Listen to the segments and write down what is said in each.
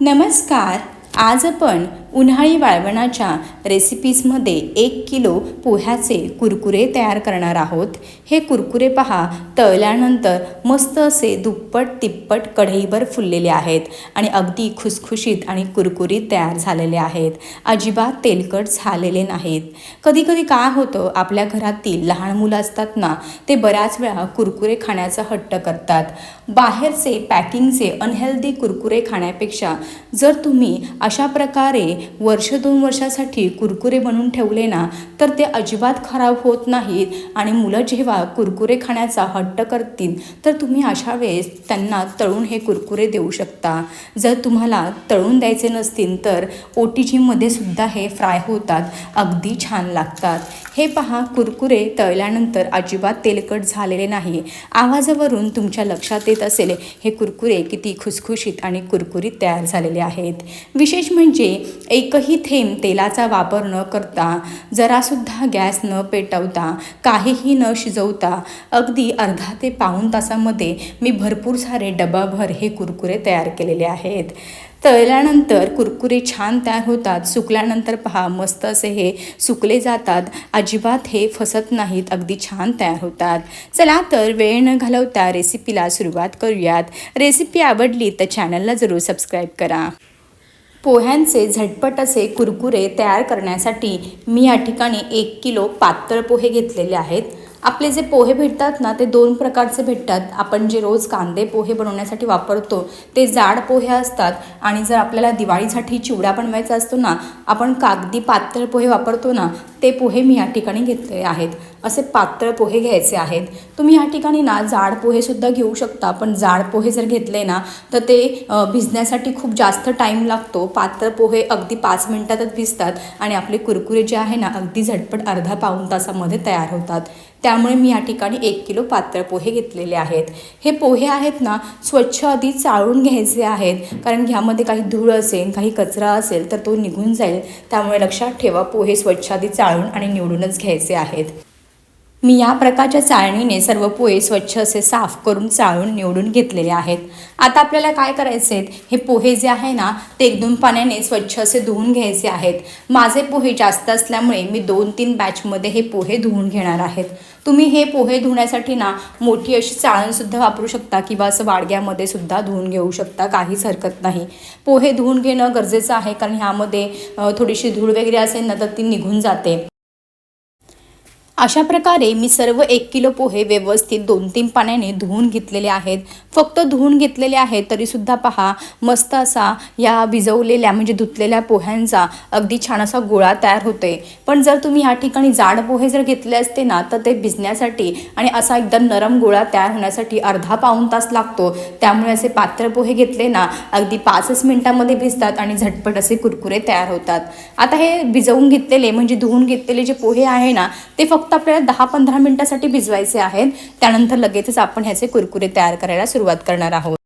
नमस्कार. आज आपण उन्हाळी वाळवणाच्या रेसिपीजमध्ये एक किलो पोह्याचे कुरकुरे तयार करणार आहोत. हे कुरकुरे पहा तळल्यानंतर मस्त असे दुप्पट तिप्पट कढईभर फुललेले आहेत आणि अगदी खुसखुशीत आणि कुरकुरीत तयार झालेले आहेत. अजिबात तेलकट झालेले नाहीत. कधीकधी काय होतं आपल्या घरातील लहान मुलं असतात ना ते बऱ्याच वेळा कुरकुरे खाण्याचा हट्ट करतात. बाहेरचे पॅकिंगचे अनहेल्दी कुरकुरे खाण्यापेक्षा जर तुम्ही अशा प्रकारे वर्ष दोन वर्षासाठी कुरकुरे बनवून ठेवले ना तर ते अजिबात खराब होत नाहीत. आणि मुलं जेव्हा कुरकुरे खाण्याचा हट्ट करतील तर तुम्ही अशा वेळेस त्यांना तळून हे कुरकुरे देऊ शकता. जर तुम्हाला तळून द्यायचे नसतील तर ओ टी जीमध्ये सुद्धा हे फ्राय होतात. अगदी छान लागतात. हे पहा कुरकुरे तळल्यानंतर अजिबात तेलकट झालेले नाही. आवाजावरून तुमच्या लक्षात येत असेल हे कुरकुरे किती खुसखुशीत आणि कुरकुरीत तयार झालेले आहेत. विशेष म्हणजे एकही थेंब तेलाचा वापर न करता जरासुद्धा गॅस न पेटवता काहीही न शिजवता अगदी अर्धा ते पाऊण तासामध्ये मी भरपूर सारे डबाभर हे कुरकुरे तयार केलेले आहेत. तळल्यानंतर कुरकुरे छान तयार होतात सुकल्यानंतर पहा मस्त असे हे सुकले जातात. अजिबात हे फसत नाहीत अगदी छान तयार होतात. चला तर वेळ न घालवता रेसिपीला सुरुवात करूयात. रेसिपी आवडली तर चॅनलला जरूर सबस्क्राईब करा. पोह्यांचे झटपट असे कुरकुरे तयार करण्यासाठी मी या ठिकाणी एक किलो पातळ पोहे घेतलेले आहेत. आपले जे पोहे भेटतात ना ते दोन प्रकारचे भेटतात. आपण जे रोज कांदे पोहे बनवण्यासाठी वापरतो ते जाड पोहे असतात. आणि जर आपल्याला दिवाळीसाठी चिवडा बनवायचा असतो ना आपण कागदी पातळ पोहे वापरतो ना ते पोहे मी या ठिकाणी घेतले आहेत. असे पातळ पोहे घ्यायचे आहेत. तुम्ही या ठिकाणी ना जाड पोहेसुद्धा घेऊ शकता. पण जाड पोहे जर घेतले ना तर ते भिजण्यासाठी खूप जास्त टाईम लागतो. पातळ पोहे अगदी पाच मिनटातच भिजतात. आणि आपले कुरकुरे जे आहे ना अगदी झटपट अर्धा पाऊण तासामध्ये तयार होतात. त्यामुळे मी या ठिकाणी एक किलो पातळ पोहे घेतलेले आहेत. हे पोहे आहेत ना स्वच्छ आधी चाळून घ्यायचे आहेत. कारण ह्यामध्ये काही धूळ असेल काही कचरा असेल तर तो निघून जाईल. त्यामुळे लक्षात ठेवा पोहे स्वच्छ आधी चाळून आणि निवडूनच घ्यायचे आहेत. मी या प्रकारच्या चाळणीने सर्व पोहे स्वच्छ असे साफ करून चाळून निवडून घेतलेले आहेत. आता आपल्याला काय करायचे आहेत हे पोहे जे आहे ना ते एक दोन पाण्याने स्वच्छ असे धुवून घ्यायचे आहेत. माझे पोहे जास्त असल्यामुळे मी दोन तीन बॅचमध्ये हे पोहे धुवून घेणार आहेत. तुम्ही हे पोहे धुण्यासाठी ना मोठी अशी चाळणसुद्धा वापरू शकता किंवा असं वाडग्यामध्ये सुद्धा धुवून घेऊ शकता काहीच हरकत नाही. पोहे धुवून घेणं गरजेचं आहे कारण ह्यामध्ये थोडीशी धूळ वगैरे असेल ना तर ती निघून जाते. अशा प्रकारे मी सर्व एक किलो पोहे व्यवस्थित दोन तीन पाण्याने धुवून घेतलेले आहेत. फक्त धुवून घेतलेले आहेत तरीसुद्धा पहा मस्त असा या भिजवलेल्या म्हणजे धुतलेल्या पोह्यांचा अगदी छान असा गोळा तयार होते पण जर तुम्ही ह्या ठिकाणी जाड पोहे जर घेतले असते ना तर ते भिजण्यासाठी आणि असा एकदम नरम गोळा तयार होण्यासाठी अर्धा पाऊण तास लागतो. त्यामुळे असे पात्र पोहे घेतले ना अगदी पाचच मिनटामध्ये भिजतात आणि झटपट असे कुरकुरे तयार होतात. आता हे भिजवून घेतलेले म्हणजे धुवून घेतलेले जे पोहे आहे ना ते फक्त फक्त आपल्याला दहा पंधरा मिनिटासाठी भिजवायचे आहेत. त्यानंतर लगेचच आपण ह्याचे कुरकुरे तयार करायला सुरुवात करणार आहोत.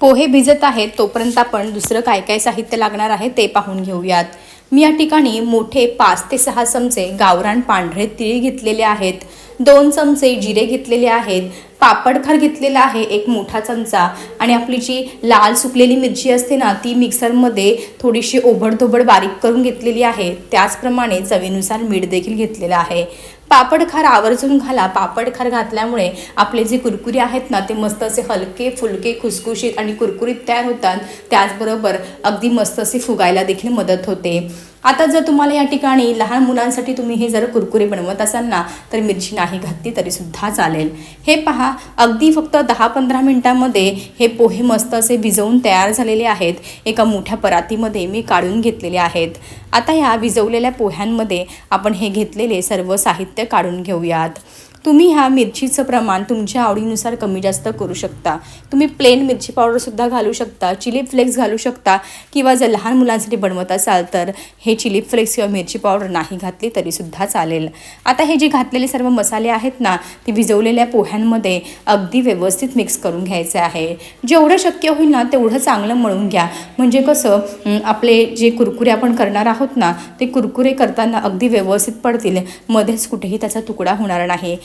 पोहे भिजत आहेत तोपर्यंत आपण दुसरं काय काय साहित्य लागणार आहे ते पाहून घेऊयात. मी या ठिकाणी मोठे पाच ते सहा चमचे गावरान पांढरे तिळ घेतलेले आहेत. दोन चमचे जिरे घेतलेले आहेत पापडखार घेतलेला आहे एक मोठा चमचा. आणि आपली जी लाल सुकलेली मिरची असते ना ती मिक्सरमध्ये थोडीशी ओबडधोबड बारीक करून घेतलेली आहे. त्याचप्रमाणे चवीनुसार मीठ देखील घेतलेलं आहे. पापडखार आवर्जून घाला. पापडखार घातल्यामुळे आपले जे कुरकुरे आहेत ना ते मस्त असे हलके फुलके खुसखुशीत आणि कुरकुरीत तयार होतात. त्याचबरोबर अगदी मस्त असे फुगायला देखील मदत होते. आता जर तुम्हाला या ठिकाणी लहान मुलांसाठी तुम्ही हे जर कुरकुरे बनवत असाल ना तर मिरची नाही घातली तरीसुद्धा चालेल. हे पहा अगदी फक्त दहा पंधरा मिनटामध्ये हे पोहे मस्त असे भिजवून तयार झालेले आहेत. एका मोठ्या परातीमध्ये मी काढून घेतलेले आहेत. आता ह्या भिजवलेल्या पोह्यांमध्ये आपण हे घेतलेले सर्व साहित्य काढून घेऊयात. तुम्ही ह्या मिरचीचं प्रमाण तुमच्या आवडीनुसार कमी जास्त करू शकता. तुम्ही प्लेन मिरची पावडरसुद्धा घालू शकता चिली फ्लेक्स घालू शकता किंवा जर लहान मुलांसाठी बनवत असाल तर हे चिली फ्लेक्स किंवा मिरची पावडर नाही घातली तरीसुद्धा चालेल. आता हे जे घातलेले सर्व मसाले आहेत ना ते भिजवलेल्या पोह्यांमध्ये अगदी व्यवस्थित मिक्स करून घ्यायचे आहे. जेवढं शक्य होईल ना तेवढं चांगलं मळून घ्या. म्हणजे कसं आपले जे कुरकुरे आपण करणार आहोत ना ते कुरकुरे करताना अगदी व्यवस्थित पडतील. मध्येच कुठेही त्याचा तुकडा होणार नाही.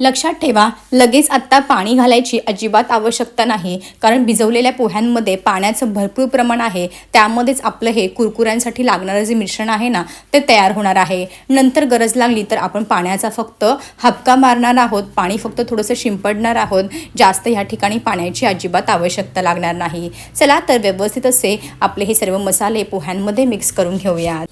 लक्षात ठेवा लगेच आत्ता पाणी घालायची अजिबात आवश्यकता नाही. कारण भिजवलेल्या पोह्यांमध्ये पाण्याचं भरपूर प्रमाण आहे. त्यामध्येच आपलं हे कुरकुऱ्यांसाठी लागणारं जे मिश्रण आहे ना ते तयार होणार आहे. नंतर गरज लागली तर आपण पाण्याचा फक्त हपका मारणार आहोत. पाणी फक्त थोडंसं शिंपडणार आहोत. जास्त ह्या ठिकाणी पाण्याची अजिबात आवश्यकता लागणार नाही. चला तर व्यवस्थित असे आपले हे सर्व मसाले पोह्यांमध्ये मिक्स करून घेऊयात.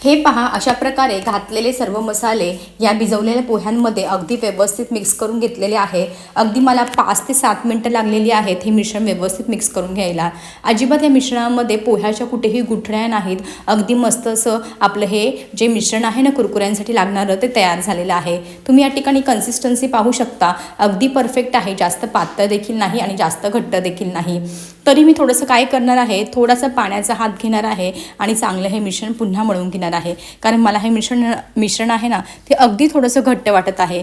हे पहा अशा प्रकारे घातलेले सर्व मसाले या भिजवलेल्या पोह्यांमध्ये अगदी व्यवस्थित मिक्स करून घेतलेले आहे. अगदी मला पाच ते सात मिनटं लागलेली आहेत हे मिश्रण व्यवस्थित मिक्स करून घ्यायला. अजिबात या मिश्रणामध्ये पोह्याच्या कुठेही गुठण्या नाहीत. अगदी मस्त असं आपलं हे जे मिश्रण आहे ना कुरकुऱ्यांसाठी लागणारं ते तयार झालेलं आहे. तुम्ही या ठिकाणी कन्सिस्टन्सी पाहू शकता. अगदी परफेक्ट आहे. जास्त पातळ देखील नाही आणि जास्त घट्ट देखील नाही. तरी मी थोडंसं काय करणार आहे? थोडासा पाण्याचा हात घेणार आहे आणि चांगलं हे मिश्रण पुन्हा मळून घेणार आहे. कारण मला हे मिश्रण मिश्रण आहे ना ते अगदी थोडंसं घट्ट वाटत आहे.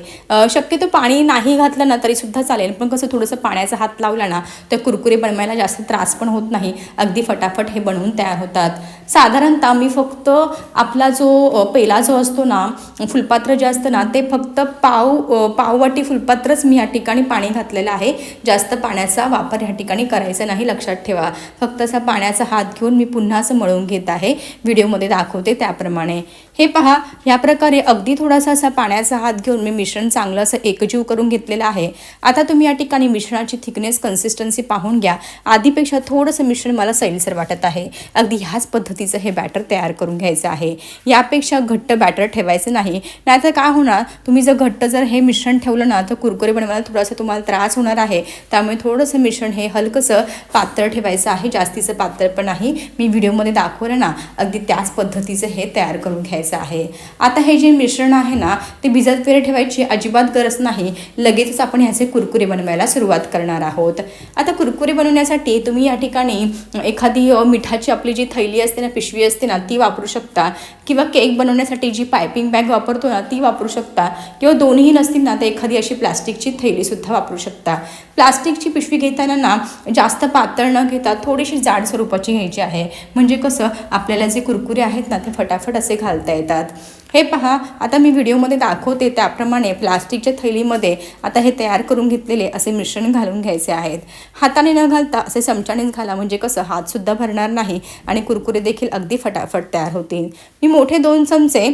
शक्यतो पाणी नाही घातलं ना तरीसुद्धा चालेल. पण कसं थोडंसं पाण्याचा हात लावला ना तर कुरकुरे बनवायला जास्त त्रास पण होत नाही. अगदी फटाफट हे बनवून तयार होतात. साधारणतः मी फक्त आपला जो पेला जो असतो ना फुलपात्र जे असतं ना ते फक्त पाव पाववाटी फुलपात्रच मी या ठिकाणी पाणी घातलेलं आहे. जास्त पाण्याचा वापर या ठिकाणी करायचा नाही लक्षात ठेवा. फक्त असा पाण्याचा हात घेऊन मी पुन्हा असं मळून घेत आहे. व्हिडिओमध्ये दाखवते त्याप्रमाणे. हे पहा या प्रकारे अगदी थोडासा असा पाण्याचा हात घेऊन मी मिश्रण चांगलं असं एकजीव करून घेतलेलं आहे. आता तुम्ही या ठिकाणी मिश्रणाची थिकनेस कन्सिस्टन्सी पाहून घ्या. आधीपेक्षा थोडंसं मिश्रण मला सैलसर वाटत आहे. अगदी ह्याच पद्धतीचं हे बॅटर तयार करून घ्यायचं आहे. यापेक्षा घट्ट बॅटर ठेवायचं नाही. नाहीतर काय होणार? तुम्ही जर घट्ट जर हे मिश्रण ठेवलं ना तर कुरकुरे बनवायला थोडासा तुम्हाला त्रास होणार आहे. त्यामुळे थोडंसं मिश्रण हे हलकंसं पातळ ठेवायचं आहे. जास्तीचं पातळ पण नाही. मी व्हिडिओमध्ये दाखवलं ना अगदी त्याच पद्धतीचं हे तयार करून घ्यायचं आहे. आता हे जे मिश्रण आहे ना ते भिजत वगैरे ठेवायची अजिबात गरज नाही. लगेचच आपण ह्याचे कुरकुरे बनवायला सुरुवात करणार आहोत. आता कुरकुरे बनवण्यासाठी तुम्ही या ठिकाणी एखादी मिठाची आपली जी थैली असते ना पिशवी असते ना ती वापरू शकता. किंवा केक बनवण्यासाठी जी पायपिंग बॅग वापरतो ना ती वापरू शकता. किंवा दोन्ही नसतील ना तर एखादी अशी प्लास्टिकची थैलीसुद्धा वापरू शकता. प्लास्टिकची पिशवी घेताना ना जास्त पातळ न घेता थोडीशी जाड स्वरूपाची घ्यायची आहे. म्हणजे कसं आपल्याला जे कुरकुरे आहेत ना ते फटाफट असे घालता येतात. हे पहा आता मी व्हिडिओमध्ये दाखवते त्याप्रमाणे प्लास्टिकच्या थैलीमध्ये आता हे तयार करून घेतलेले असे मिश्रण घालून घ्यायचे आहेत. हाताने न घालता असे चमच्यानेच घाला म्हणजे कसं? हातसुद्धा भरणार नाही आणि कुरकुरे देखील अगदी फटाफट तयार होतील. मी मोठे दोन चमचे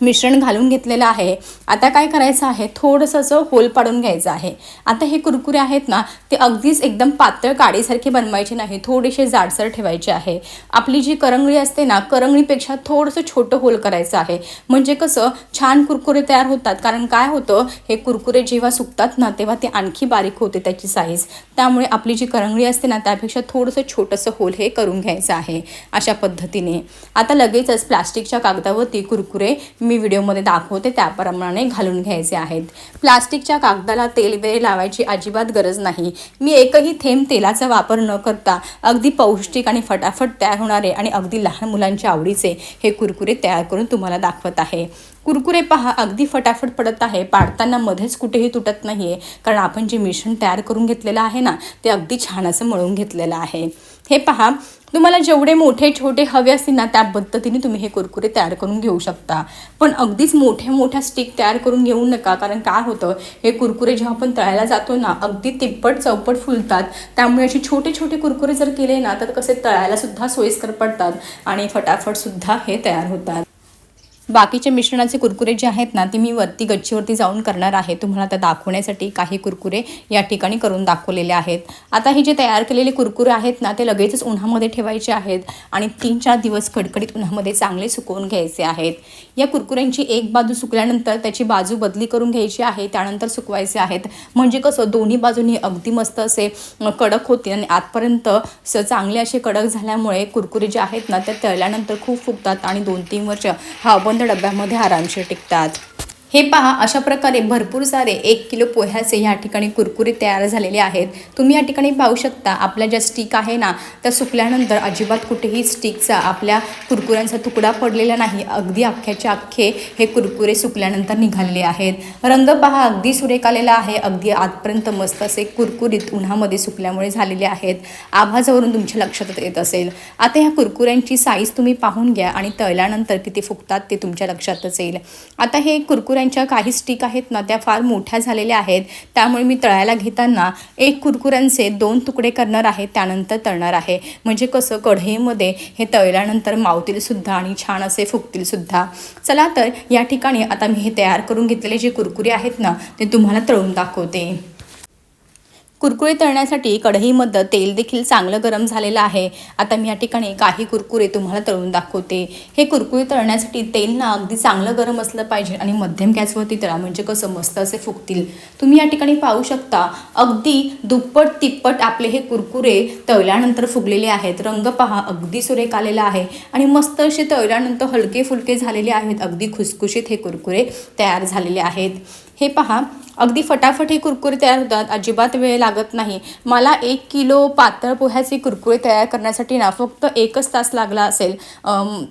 मिश्रण घालून घेतलेलं आहे. आता काय करायचं आहे? थोडंसं असं होल पाडून घ्यायचं आहे. आता हे कुरकुरे आहेत ना ते अगदीच एकदम पातळ काडीसारखे बनवायचे नाही थोडेसे जाडसर ठेवायचे आहे. आपली जी करंगळी असते ना करंगळीपेक्षा थोडंसं छोटं होल करायचं आहे. म्हणजे कसं छान कुरकुरे तयार होतात. कारण काय होतं हे कुरकुरे जेव्हा सुकतात ना तेव्हा ते आणखी बारीक होते त्याची साईज त्यामुळे आपली जी करंगळी असते ना त्यापेक्षा थोडंसं छोटंसं होल हे करून घ्यायचं आहे अशा पद्धतीने. आता लगेचच प्लास्टिकच्या कागदावरती कुरकुरे मी मी व्हिडिओमध्ये दाखवते त्याप्रमाणे घालून घ्यायचे आहेत. प्लास्टिकच्या कागदाला तेल वगैरे लावायची अजिबात गरज नाही. मी एकही थेंब तेलाचा वापर न करता अगदी पौष्टिक आणि फटाफट तयार होणारे आणि अगदी लहान मुलांच्या आवडीचे हे कुरकुरे तयार करून तुम्हाला दाखवत आहे. कुरकुरे पहा अगदी फटाफट पडत आहे. पाडताना मध्येच कुठेही तुटत नाही आहे कारण आपण जे मिश्रण तयार करून घेतलेलं आहे ना ते अगदी छान असं मळून घेतलेलं आहे. हे पहा तुम्हाला जेवढे मोठे छोटे हवे असतील ना त्या पद्धतीने तुम्ही हे कुरकुरे तयार करून घेऊ शकता. पण अगदीच मोठ्या मोठ्या स्टिक तयार करून घेऊ नका कारण काय होतं हे कुरकुरे जेव्हा आपण तळायला जातो ना अगदी तिप्पट चौपट फुलतात. त्यामुळे असे छोटे छोटे कुरकुरे जर केले ना तर कसे तळायला सुद्धा सोयीस्कर पडतात आणि फटाफट सुद्धा हे तयार होतात. बाकीचे मिश्रणाचे कुरकुरे जे आहेत ना ते मी वरती गच्चीवरती जाऊन करणार आहे. तुम्हाला त्या दाखवण्यासाठी काही कुरकुरे या ठिकाणी करून दाखवलेले आहेत. आता हे जे तयार केलेले कुरकुरे आहेत ना ते लगेचच उन्हामध्ये ठेवायचे आहेत आणि तीन चार दिवस कडकडीत उन्हामध्ये चांगले सुकवून घ्यायचे आहेत. या कुरकुऱ्यांची एक बाजू सुकल्यानंतर त्याची बाजू बदली करून घ्यायची आहे त्यानंतर सुकवायचे आहेत. म्हणजे कसं दोन्ही बाजूनी अगदी मस्त असे कडक होतील आणि आतपर्यंत स चांगले असे कडक झाल्यामुळे कुरकुरे जे आहेत ना ते तळल्यानंतर खूप फुगतात आणि दोन तीन वर्ष हा बंद डब्यामध्ये आरामशीर टिकतात. हे पहा अशा प्रकारे भरपूर सारे एक किलो पोह्याचे ह्या ठिकाणी कुरकुरे तयार झालेले आहेत. तुम्ही या ठिकाणी पाहू शकता आपल्या ज्या स्टिक आहे ना त्या सुकल्यानंतर अजिबात कुठेही स्टिकचा आपल्या कुरकुऱ्यांचा तुकडा पडलेला नाही. अगदी अख्ख्याचे अख्खे हे कुरकुरे सुकल्यानंतर निघालेले आहेत. रंग पहा अगदी सुरेख आलेला आहे. अगदी आतपर्यंत मस्त असे कुरकुरीत उन्हामध्ये सुकल्यामुळे झालेले आहेत. आभाजावरून तुमच्या लक्षात येत असेल. आता ह्या कुरकुऱ्यांची साईज तुम्ही पाहून घ्या आणि तळल्यानंतर किती फुगतात ते तुमच्या लक्षातच येईल. आता हे कुरकुऱ्या कुरकुऱ्यांच्या काही स्टिक आहेत ना त्या फार मोठ्या झालेल्या आहेत. त्यामुळे मी तळायला घेताना एक कुरकुऱ्यांचे दोन तुकडे करणार आहे त्यानंतर तळणार आहे. म्हणजे कसं कढईमध्ये हे तळल्यानंतर मावतीलसुद्धा आणि छान असे फुगतीलसुद्धा चला तर या ठिकाणी आता मी हे तयार करून घेतलेले जे कुरकुरे आहेत ना ते तुम्हाला तळून दाखवते. कुरकुरे तळण्यासाठी कढईमध्ये तेल देखील चांगलं गरम झालेलं आहे. आता मी या ठिकाणी काही कुरकुरे तुम्हाला तळून दाखवते. हे कुरकुरे तळण्यासाठी तेल ना अगदी चांगलं गरम असलं पाहिजे आणि मध्यम गॅसवरती तळा म्हणजे कसं मस्त असे फुगतील. तुम्ही या ठिकाणी पाहू शकता अगदी दुप्पट तिप्पट आपले हे कुरकुरे तळल्यानंतर फुगलेले आहेत. रंग पहा अगदी सुरेख आलेला आहे. आणि मस्त असे तळल्यानंतर हलके फुलके झालेले आहेत. अगदी खुसखुशीत हे कुरकुरे तयार झालेले आहेत. हे पहा अगदी फटाफट हे कुरकुरे तयार होतात अजिबात वेळ लागत नाही. मला एक किलो पातळ पोह्याचे कुरकुरे तयार करण्यासाठी ना फक्त एकच तास लागला असेल.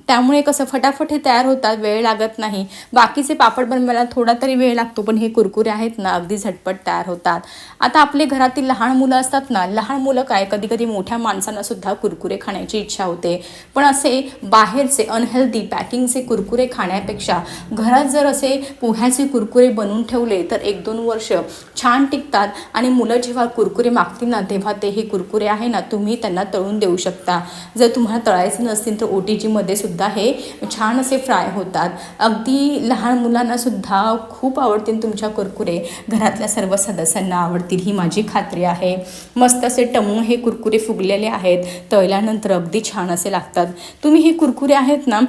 त्यामुळे कसं फटाफट हे तयार होतात वेळ लागत नाही. बाकीचे पापड बनवायला थोडा तरी वेळ लागतो पण हे कुरकुरे आहेत ना अगदी झटपट तयार होतात. आता आपले घरातील लहान मुलं असतात ना लहान मुलं काय कधी कधी मोठ्या माणसांना सुद्धा कुरकुरे खाण्याची इच्छा होते. पण असे बाहेरचे अनहेल्दी पॅकिंगचे कुरकुरे खाण्यापेक्षा घरात जर असे पोह्याचे कुरकुरे बनवून ठेवले तर एक दोन दोन वर्ष छान टिकतात आणि मुलं जेव्हा कुरकुरे मागतील ना तेव्हा ते हे कुरकुरे आहे ना तुम्ही त्यांना तळून देऊ शकता. जर तुम्हाला तळायचं नसतील तर ओ टी जीमध्ये सुद्धा हे छान असे फ्राय होतात. अगदी लहान मुलांनासुद्धा खूप आवडतील तुमच्या कुरकुरे. घरातल्या सर्व सदस्यांना आवडतील ही माझी खात्री आहे. मस्त असे टमू हे कुरकुरे फुगलेले आहेत. तळल्यानंतर अगदी छान असे लागतात. तुम्ही हे कुरकुरे आहेत ना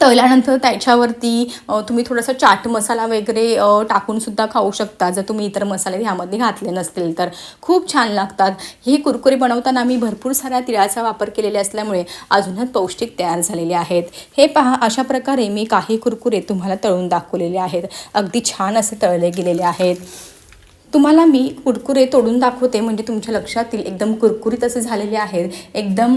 तळल्यानंतर त्याच्यावरती तुम्ही थोडासा चाट मसाला वगैरे टाकूनसुद्धा खाऊ शकता. जर तुम्ही इतर मसाले ह्यामध्ये घातले नसतील तर. खूप छान लागतात. हे कुरकुरे बनवताना मी भरपूर साऱ्या तिळाचा वापर केलेला असल्यामुळे अजूनच पौष्टिक तयार झालेले आहेत. हे पहा अशा प्रकारे मी काही कुरकुरे तुम्हाला तळून दाखवलेले आहेत. अगदी छान असे तळले गेलेले आहेत. तुम्हाला मी कुरकुरे तोडून दाखवते म्हणजे तुमच्या लक्षात येईल एकदम कुरकुरीत असे झालेले आहेत. एकदम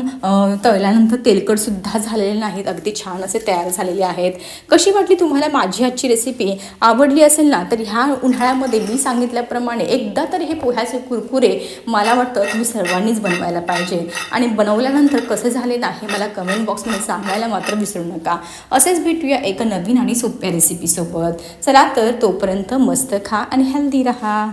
तळल्यानंतर तेलकटसुद्धा झालेले नाहीत. अगदी छान असे तयार झालेले आहेत. कशी वाटली तुम्हाला माझी आजची रेसिपी आवडली असेल ना तर ह्या उन्हाळ्यामध्ये मी सांगितल्याप्रमाणे एकदा तरी हे पोह्याचे कुरकुरे मला वाटतं तुम्ही सर्वांनीच बनवायला पाहिजे. आणि बनवल्यानंतर कसं झाले नाही मला कमेंट बॉक्समध्ये सांगायला मात्र विसरू नका. असेच भेटूया एका नवीन आणि सोप्या रेसिपीसोबत चला तर तोपर्यंत मस्त खा आणि हेल्दी राहा.